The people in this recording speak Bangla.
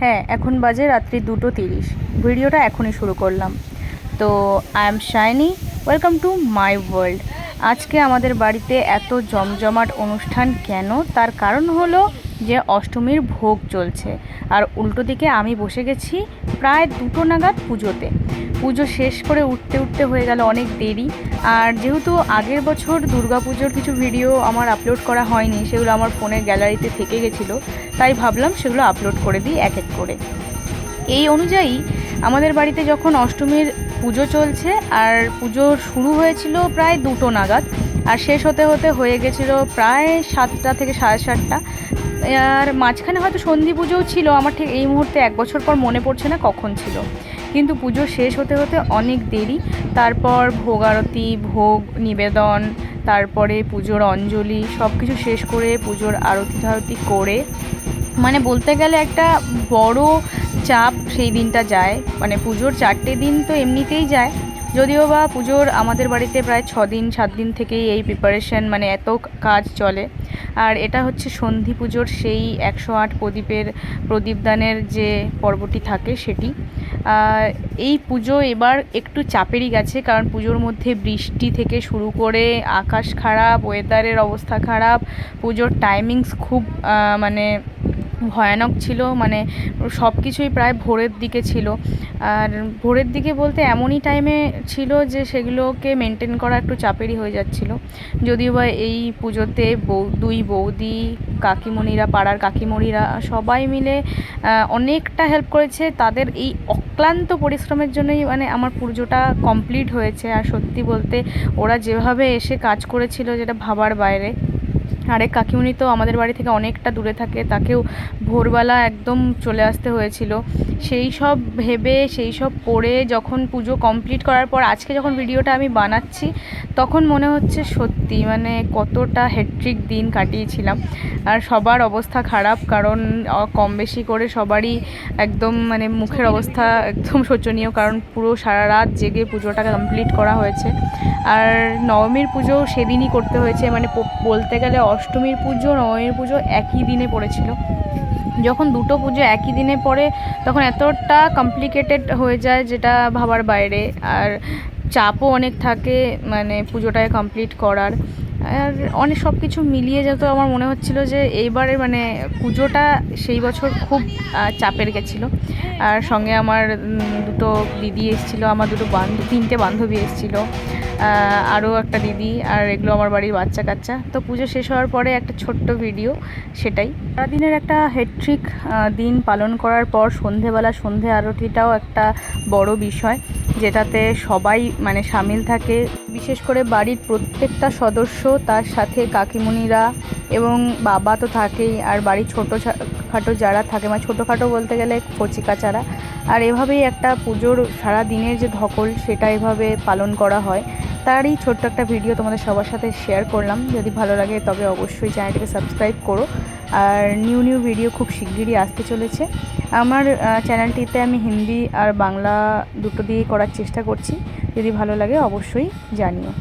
হ্যাঁ এখন বাজে রাত্রি দুটো তিরিশ। ভিডিওটা এখনই শুরু করলাম। তো I am Shiny welcome to my world আজকে আমাদের বাড়িতে এত জমজমাট অনুষ্ঠান কেন? তার কারণ হলো যে অষ্টমীর ভোগ চলছে। আর উল্টো দিকে আমি বসে গেছি প্রায় দুটো নাগাদ পুজোতে। পুজো শেষ করে উঠতে উঠতে হয়ে গেল অনেক দেরি। আর যেহেতু আগের বছর দুর্গাপুজোর কিছু ভিডিও আমার আপলোড করা হয়নি, সেগুলো আমার ফোনের গ্যালারিতে থেকে গেছিল, তাই ভাবলাম সেগুলো আপলোড করে দিই এক এক করে। এই অনুযায়ী আমাদের বাড়িতে যখন অষ্টমীর পুজো চলছে, আর পুজো শুরু হয়েছিল প্রায় দুটো নাগাদ, আর শেষ হতে হতে হয়ে গেছিল প্রায় সাতটা থেকে সাড়ে সাতটা আর মাঝখানে হয়তো সন্ধি পুজোও ছিল, আমার ঠিক এই মুহূর্তে এক বছর পর মনে পড়ছে না কখন ছিল। কিন্তু পুজো শেষ হতে হতে অনেক দেরি, তারপর ভোগ আরতি ভোগ, নিবেদন, তারপরে পুজোর অঞ্জলি সব কিছু শেষ করে পুজোর আরতি টারতি করে মানে বলতে গেলে একটা বড় চাপ সেই দিনটা যায়। মানে পুজোর চারটে দিন তো এমনিতেই যায়। যদিও বা পুজোর আমাদের বাড়িতে প্রায় ছ দিন, সাত দিন থেকেই এই প্রিপারেশন মানে এত কাজ চলে। আর এটা হচ্ছে সন্ধি পুজোর সেই একশো আট প্রদীপের প্রদীপদানের যে পর্বটি থাকে সেটি। এই পুজো এবার একটু চাপেরই গেছে, কারণ পুজোর মধ্যে বৃষ্টি থেকে শুরু করে আকাশ খারাপ ওয়েদারের অবস্থা খারাপ, পুজোর টাইমিংস খুব মানে ভয়ানক ছিল মানে সব কিছুই প্রায় ভোরের দিকে ছিল। আর ভোরের দিকে বলতে এমনই টাইমে ছিল যে সেগুলোকে মেনটেন করা একটু চাপেরই হয়ে যাচ্ছিল। যদিও বা এই পুজোতে বৌ, দুই বৌদি, কাকিমণিরা, পাড়ার কাকিমণিরা সবাই মিলে অনেকটা হেল্প করেছে। তাদের এই অক্লান্ত পরিশ্রমের জন্যই মানে আমার পুজোটা কমপ্লিট হয়েছে। আর সত্যি বলতে ওরা যেভাবে এসে কাজ করেছিল যেটা ভাবার বাইরে আরেক কাকিমণি তো আমাদের বাড়ি থেকে অনেকটা দূরে থাকে তাকেও ভোরবেলা একদম চলে আসতে হয়েছিল। সেই সব ভেবে সেই সব করে যখন পুজো কমপ্লিট করার পর আজকে যখন ভিডিওটা আমি বানাচ্ছি তখন মনে হচ্ছে সত্যি মানে কতটা হ্যাট্রিক দিন কাটিয়েছিলাম। আর সবার অবস্থা খারাপ কারণ কম বেশি করে সবারই একদম মানে মুখের অবস্থা একদম শোচনীয় কারণ পুরো সারা রাত জেগে পুজোটা কমপ্লিট করা হয়েছে। আর নবমীর পুজো সেদিনই করতে হয়েছে মানে বলতে গেলে অষ্টমীর পুজো, নবমীর পুজো একই দিনে পড়েছিল। যখন দুটো পুজো একই দিনে পড়ে, তখন এতটা কমপ্লিকেটেড হয়ে যায় যেটা ভাবার বাইরে। আর চাপও অনেক থাকে মানে পুজোটায় কমপ্লিট করার। আর অনেক সব কিছু মিলিয়ে যেত আমার মনে হচ্ছিল যে এইবারে মানে পুজোটা সেই বছর খুব চাপের গেছিল। আর সঙ্গে আমার দুটো দিদি এসেছিল, আমার দুটো বান্ধব তিনটে বান্ধবী এসেছিল। আরও একটা দিদি আর এগুলো আমার বাড়ির বাচ্চা কাচ্চা। তো পুজো শেষ হওয়ার পরে একটা ছোট্ট ভিডিও, সেটাই। সারাদিনের একটা হেট্রিক দিন পালন করার পর সন্ধেবেলা সন্ধে আরতিটাও একটা বড় বিষয়, যেটাতে সবাই মানে সামিল থাকে। বিশেষ করে বাড়ির প্রত্যেকটা সদস্য, তার সাথে কাকিমণিরা এবং বাবা তো থাকেই, আর বাড়ির ছোটো খাটো যারা থাকে মানে ছোটোখাটো বলতে গেলে কচিকাচারা আর এভাবেই একটা পুজোর সারা দিনের যে ধকল, সেটা এভাবে পালন করা হয়। তারই ছোট্ট একটা ভিডিও তোমাদের সবার সাথে শেয়ার করলাম। যদি ভালো লাগে, তবে অবশ্যই চ্যানেলটিকে সাবস্ক্রাইব করো। আর নিউ নিউ ভিডিও খুব শিগগিরই আসতে চলেছে। আমার চ্যানেলটিতে আমি হিন্দি আর বাংলা দুটো দিয়েই করার চেষ্টা করছি। যদি ভালো লাগে, অবশ্যই জানিও।